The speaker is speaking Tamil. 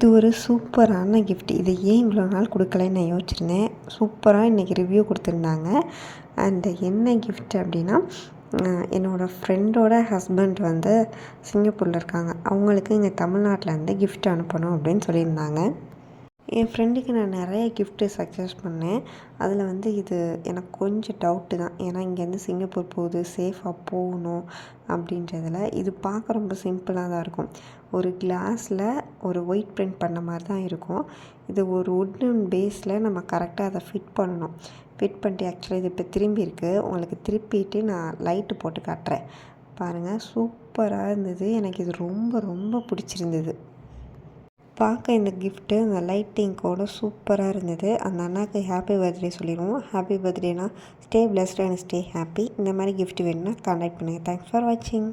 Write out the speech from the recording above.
இது ஒரு சூப்பரான கிஃப்ட் இதை ஏன் இவ்வளோ நாள் கொடுக்கலன்னு நான் யோசிச்சிருந்தேன். சூப்பராக இன்றைக்கி ரிவ்யூ கொடுத்துருந்தாங்க. அண்ட் என்ன கிஃப்ட் அப்படின்னா என்னோடய ஃப்ரெண்டோட ஹஸ்பண்ட் வந்து சிங்கப்பூரில் இருக்காங்க. அவங்களுக்கு இங்கே தமிழ்நாட்டிலேருந்து கிஃப்ட் அனுப்பணும் அப்படின்னு சொல்லியிருந்தாங்க. என் ஃப்ரெண்டுக்கு நான் நிறைய கிஃப்ட்டு சக்ஸஸ் பண்ணேன். அதில் வந்து இது எனக்கு கொஞ்சம் டவுட்டு தான். ஏன்னா இங்கேருந்து சிங்கப்பூர் போகுது சேஃபாக போகணும் அப்படின்றதுல இது பார்க்க ரொம்ப சிம்பிளாக தான் இருக்கும். ஒரு கிளாஸில் ஒரு ஒயிட் பிரிண்ட் பண்ண மாதிரி தான் இருக்கும். இது ஒரு உட்டன் பேஸில் நம்ம கரெக்டாக அதை ஃபிட் பண்ணணும். ஃபிட் பண்ணிட்டு ஆக்சுவலாக இது இப்போ திரும்பி இருக்குது உங்களுக்கு திருப்பிட்டு நான் லைட்டு போட்டு காட்டுறேன். பாருங்கள் சூப்பராக இருந்தது. எனக்கு இது ரொம்ப ரொம்ப பிடிச்சிருந்தது. பார்க்க இந்த கிஃப்ட்டு அந்த லைட்டிங்கோட சூப்பராக இருந்தது. அந்த அண்ணாக்கு ஹாப்பி பர்த்டே சொல்லிடுவோம். Happy பர்த்டேனா stay blessed and stay happy இந்த மாதிரி கிஃப்ட் வேணும்னா கான்டாக்ட் பண்ணுங்கள் தேங்க்ஸ் ஃபார் வாட்சிங்